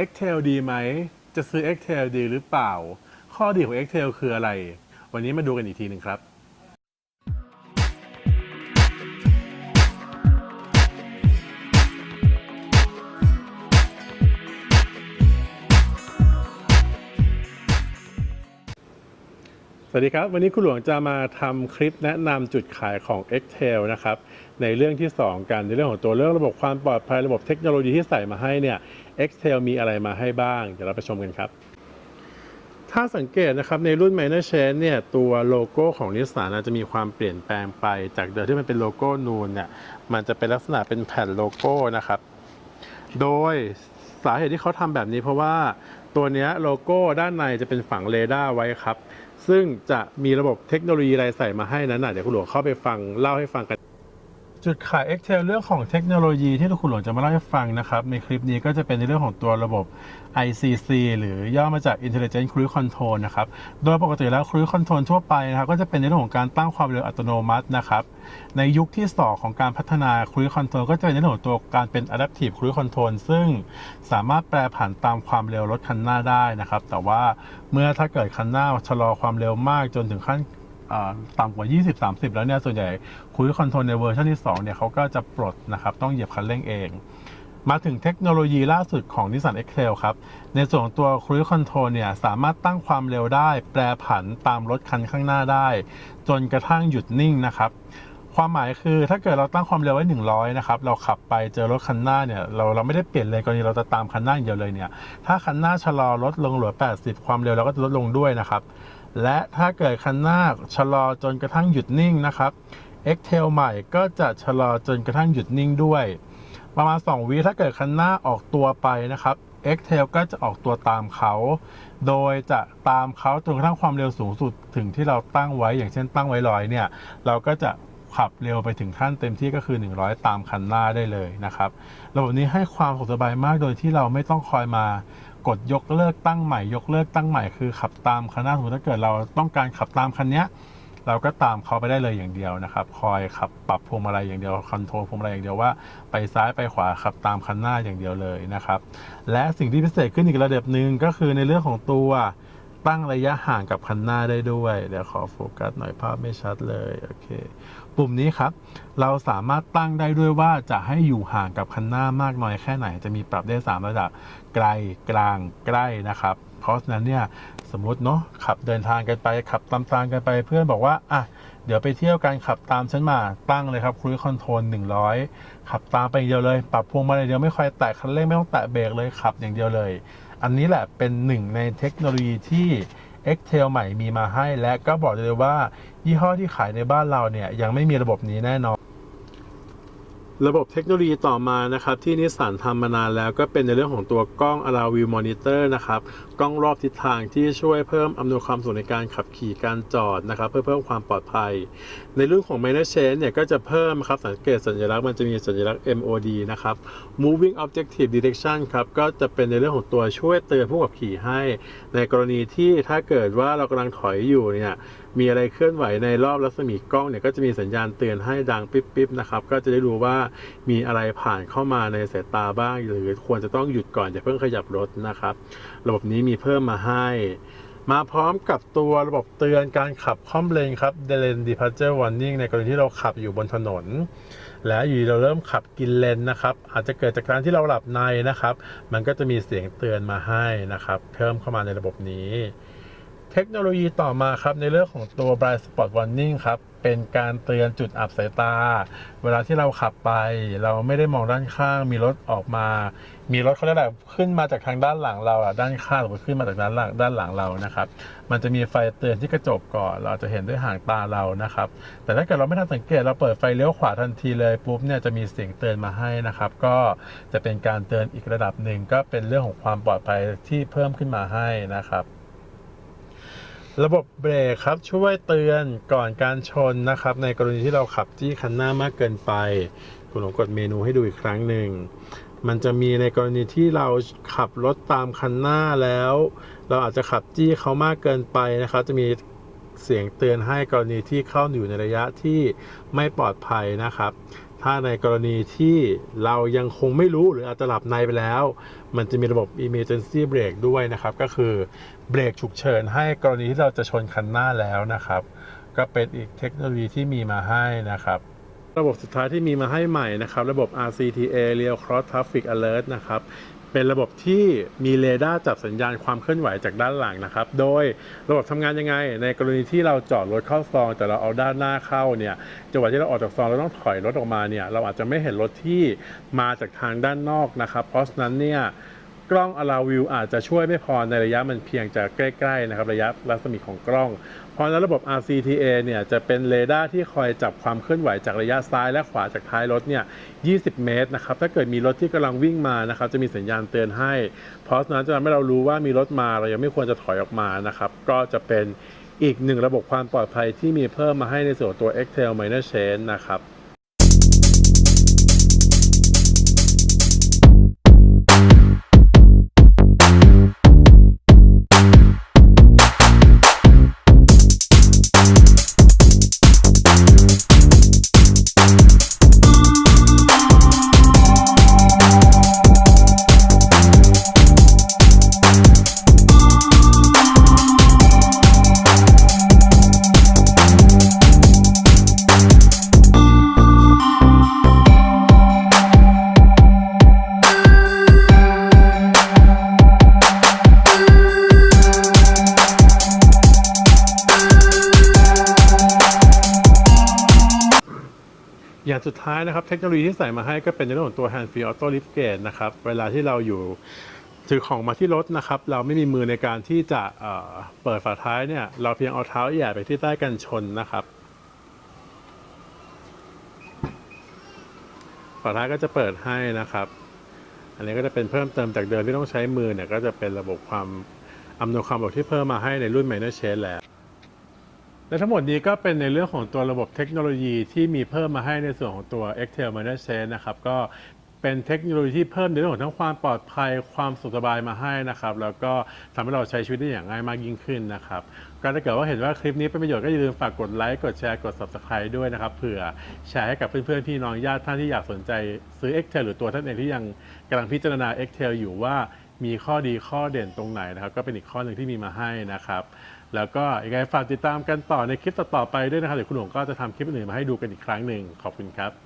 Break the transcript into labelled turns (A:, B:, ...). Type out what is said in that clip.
A: Excel ดีไหม จะซื้อ Excel ดีหรือเปล่า ข้อดีของ Excel คืออะไร วันนี้มาดูกันอีกทีหนึ่งครับ สวัสดีครับ วันนี้คุณหลวงจะมาทำคลิปแนะนำจุดขายของ Excel นะครับในเรื่องที่ 2 กัน ในเรื่องของตัวเรื่องระบบความปลอดภัยระบบเทคโนโลยีที่ใส่มาให้เนี่ย Excel มีอะไรมาให้บ้าง เดี๋ยวเราไปชมกันครับ ถ้าสังเกตนะครับในรุ่น Minor Change เนี่ยตัวโลโก้ของนิสสันจะมีความเปลี่ยนแปลงไป จากเดิมที่มันเป็นโลโก้นูนเนี่ยมันจะเป็นลักษณะเป็นแผ่นโลโก้นะครับ โดยสาเหตุที่เขาทำแบบนี้เพราะว่าตัวนี้โลโก้ด้านในจะเป็นฝังเรดาร์ไว้ครับ ซึ่งจะมีระบบเทคโนโลยีอะไรใส่มาให้นั้นน่ะเดี๋ยวคุณหลวงเข้าไปฟังเล่าให้ฟังกัน จุดขาย Excel เรื่องของเทคโนโลยีที่คุณหลวงจะมาเล่าให้ฟังนะครับ ในคลิปนี้ก็จะเป็นในเรื่องของตัวระบบ ICC หรือย่อมาจาก Intelligent Cruise Control นะครับ โดยปกติแล้ว Cruise Control ทั่วไปนะครับ ก็จะเป็นในเรื่องของการตั้งความเร็วอัตโนมัตินะครับ ในยุคที่ 2 ของการพัฒนา Cruise Control ก็จะเป็นในเรื่องของตัวการเป็น Adaptive Cruise Control ซึ่งสามารถแปรผันตามความเร็วรถคันหน้าได้นะครับ แต่ว่าเมื่อถ้าเกิดคันหน้าชะลอความเร็วมากจนถึงขั้น ต่ำกว่า 20-30 แล้วเนี่ยส่วนใหญ่คุยคอนโทรลในเวอร์ชันที่ 2 เนี่ยเขาก็จะปลดนะครับต้องเหยียบคันเร่งเอง มาถึงเทคโนโลยีล่าสุดของ Nissan X-Trail ครับ ในส่วนตัว Cruise Control เนี่ยสามารถตั้งความเร็วได้ แปรผันตามรถคันข้างหน้าได้ จนกระทั่งหยุดนิ่งนะครับความหมายคือถ้าเกิดเราตั้งความเร็วไว้ 100 นะครับ เราขับไปเจอรถคันหน้าเนี่ยเราเราไม่ได้เปลี่ยนเลนกรณีเราจะตามคันหน้าอย่างเดียวเลยเนี่ยถ้าคันหน้าชะลอลดลงเหลือ 80 ความเร็วเราก็จะลดลงด้วยนะครับ และถ้าเกิดคันหน้าชะลอจนกระทั่งหยุดนิ่งนะครับ X-Tail ใหม่ก็จะชะลอจนกระทั่งหยุดนิ่งด้วย ประมาณ 2วิถ้าเกิดคันหน้าออกตัวไปนะครับ X-Tail ก็จะออกตัวตามเขา โดยจะตามเขาจนกระทั่งความเร็วสูงสุดถึงที่เราตั้งไว้อย่างเช่นตั้งไว้ร้อยเนี่ย เราก็จะ ขับเร็วไปถึงขั้นเต็มที่ก็คือ 100 ตามคันหน้าได้เลยนะครับ ระบบนี้ให้ความสะดวกสบายมากโดยที่เราไม่ต้องคอยมากดยกเลิกตั้งใหม่ ยกเลิกตั้งใหม่คือขับตามคันหน้าสมมติถ้าเกิดเราต้องการขับตามคันนี้เราก็ตามเขาไปได้เลยอย่างเดียวนะครับ คอยขับปรับพวงมาลัยอย่างเดียวคอนโทรลพวงมาลัยอย่างเดียวว่าไปซ้ายไปขวาขับตามคันหน้าอย่างเดียวเลยนะครับ และสิ่งที่พิเศษขึ้นอีกระดับหนึ่งก็คือในเรื่องของตัว ตั้งระยะห่างกับคันหน้าได้ด้วย เดี๋ยวขอโฟกัสหน่อยภาพไม่ชัดเลยโอเคปุ่มนี้ครับ เราสามารถตั้งได้ด้วยว่าจะให้อยู่ห่างกับคันหน้ามากน้อยแค่ไหน จะมีปรับได้ 3 ระดับไกลกลางใกล้นะครับ เพราะฉะนั้นเนี่ยสมมติเนาะขับเดินทางกันไปขับตามทางกันไปเพื่อนบอกว่าอะเดี๋ยวไปเที่ยวกันขับตามฉันมาตั้งเลยครับครูคอนโทรล100 ขับตามไปอย่างเดียวเลย ปรับพวงมาลัยเดียวไม่ค่อยแตะคันเร่งไม่ต้องแตะเบรกเลยขับอย่างเดียวเลย อันนี้แหละเป็นหนึ่งในเทคโนโลยีที่ X-Tail ใหม่มีมาให้ และก็บอกเลยว่า ยี่ห้อที่ขายในบ้านเราเนี่ยยังไม่มีระบบนี้แน่นอน ระบบเทคโนโลยีต่อมานะครับที่นิสสันทำมานานแล้วก็เป็นในเรื่องของตัวกล้อง Allow View Monitor นะครับกล้องรอบทิศทางที่ช่วยเพิ่มอำนวยความสะดวกในการขับขี่การจอดนะครับ เพื่อเพิ่มความปลอดภัย ในรุ่นของ Minor Change เนี่ยก็จะเพิ่มครับสังเกตสัญลักษณ์มันจะมีสัญลักษณ์ MOD นะครับ Moving Objective Detection ครับก็จะเป็นในเรื่องของตัวช่วยเตือนผู้ขับขี่ให้ ในกรณีที่ถ้าเกิดว่าเรากำลังถอยอยู่เนี่ยมีอะไรเคลื่อนไหวในรอบรัศมีกล้องเนี่ยก็จะมีสัญญาณเตือนให้ดังปิ๊บๆนะครับก็จะได้รู้ว่ามีอะไรผ่านเข้ามาในสายตาบ้าง หรือควรจะต้องหยุดก่อนอย่าเพิ่งขยับรถนะครับ ระบบนี้มีมีเพิ่มมาให้ มาพร้อมกับตัวระบบเตือนการขับคล่อมเลนครับ Lane Departure Warning ในกรณีที่เราขับอยู่บนถนน และอยู่เราเริ่มขับกินเลนนะครับ อาจจะเกิดจากการที่เราหลับในนะครับ มันก็จะมีเสียงเตือนมาให้นะครับ เพิ่มเข้ามาในระบบนี้ เทคโนโลยีต่อมาครับในเรื่องของตัว Blind Spot Warning ครับ เป็นการเตือนจุดอับสายตา เวลาที่เราขับไป เราไม่ได้มองด้านข้าง มีรถออกมา มีรถเขาเรียกอะไรขึ้นมาจากทางด้านหลังเราอะด้านข้างหรือขึ้นมาจากด้านหลังด้านหลังเรานะครับ มันจะมีไฟเตือนที่กระจกก่อน เราจะเห็นด้วยห่างตาเรานะครับ แต่ถ้าเกิดเราไม่ทันสังเกตเราเปิดไฟเลี้ยวขวาทันทีเลยปุ๊บเนี่ยจะมีเสียงเตือนมาให้นะครับ ก็จะเป็นการเตือนอีกระดับหนึ่งก็เป็นเรื่องของความปลอดภัยที่เพิ่มขึ้นมาให้นะครับ ระบบเบรกครับช่วยเตือนก่อนการชนนะครับ ในกรณีที่เราขับจี้คันหน้ามากเกินไปคุณลองกดเมนูให้ดูอีกครั้งหนึ่งมันจะมีในกรณีที่เราขับรถตามคันหน้าแล้ว เราอาจจะขับจี้เขามากเกินไปนะครับ จะมีเสียงเตือนให้กรณีที่เข้าอยู่ในระยะที่ไม่ปลอดภัยนะครับ ถ้าในกรณีที่เรายังคงไม่รู้หรืออาจจะหลับในไปแล้ว มันจะมีระบบ emergency brake ด้วยนะครับ ก็คือเบรกฉุกเฉินให้กรณีที่เราจะชนคันหน้าแล้วนะครับ ก็เป็นอีกเทคโนโลยีที่มีมาให้นะครับ ระบบสุดท้ายที่มีมาให้ใหม่นะครับ ระบบ RCTA Real Cross Traffic Alert นะครับ เป็นระบบที่มีเรดาร์จับสัญญาณความเคลื่อนไหวจากด้านหลังนะครับ โดยระบบทำงานยังไง ในกรณีที่เราจอดรถเข้าซอง แต่เราเอาด้านหน้าเข้าเนี่ยจังหวะที่เราออกจากซองเราต้องถอยรถออกมาเนี่ยเราอาจจะไม่เห็นรถที่มาจากทางด้านนอกนะครับ เพราะฉะนั้นเนี่ย กล้อง Allow View อาจจะช่วยไม่พอในระยะมันเพียงจะใกล้ๆนะครับระยะรัศมีของกล้อง เพราะนั้นระบบ RCTA เนี่ยจะเป็นเรดาร์ที่คอยจับความเคลื่อนไหวจากระยะซ้ายและขวาจากท้ายรถเนี่ย 20 เมตรนะครับ ถ้าเกิดมีรถที่กำลังวิ่งมานะครับจะมีสัญญาณเตือนให้ เพราะฉะนั้นจะทำให้เรารู้ว่ามีรถมาเรายังไม่ควรจะถอยออกมานะครับ ก็จะเป็นอีกหนึ่งระบบความปลอดภัยที่มีเพิ่มมาให้ในส่วนตัว Excel Minor Chain นะครับ สุดท้ายนะครับ เทคโนโลยีที่ใส่มาให้ก็เป็นในเรื่องของตัว Hand Free Auto Lift Gate นะครับ เวลาที่เราอยู่ถือของมาที่รถนะครับ เราไม่มีมือในการที่จะเเปิดฝาท้ายเนี่ย เราเพียงเอาเท้าแหย่ไปที่ใต้กันชนนะครับฝาท้ายก็จะเปิดให้นะครับ อันนี้ก็จะเป็นเพิ่มเติมจากเดิมที่ต้องใช้มือเนี่ย ก็จะเป็นระบบความอำนวยความสะดวกที่เพิ่มมาให้ในรุ่น Minor Chain แล้ว และทั้งหมดนี้ก็เป็นในเรื่องของตัวระบบเทคโนโลยีที่มีเพิ่มมาให้ในส่วนของตัว Excel Minor Chain นะครับก็เป็นเทคโนโลยีที่เพิ่มในเรื่องของทั้งความปลอดภัยความสุขสบายมาให้นะครับ แล้วก็ทำให้เราใช้ชีวิตได้อย่างง่ายมากยิ่งขึ้นนะครับก็ถ้าเกิดว่าเห็นว่าคลิปนี้เป็นประโยชน์ก็อย่าลืมฝากกดไลค์กดแชร์กด Subscribe ด้วยนะครับเผื่อแชร์ให้กับเพื่อนๆพี่น้องญาติท่านที่อยากสนใจซื้อ Excel หรือตัวท่านเองที่ยังกำลังพิจารณา Excel อยู่ว่ามีข้อดีข้อเด่นตรงไหนนะครับ ก็เป็นอีกข้อหนึ่งที่มีมาให้นะครับ แล้วก็ยังไงฝากติดตามกันต่อในคลิปต่อๆไปด้วยนะครับเดี๋ยวคุณหลวงก็จะทำคลิปอื่นมาให้ดูกันอีกครั้งหนึ่งขอบคุณครับ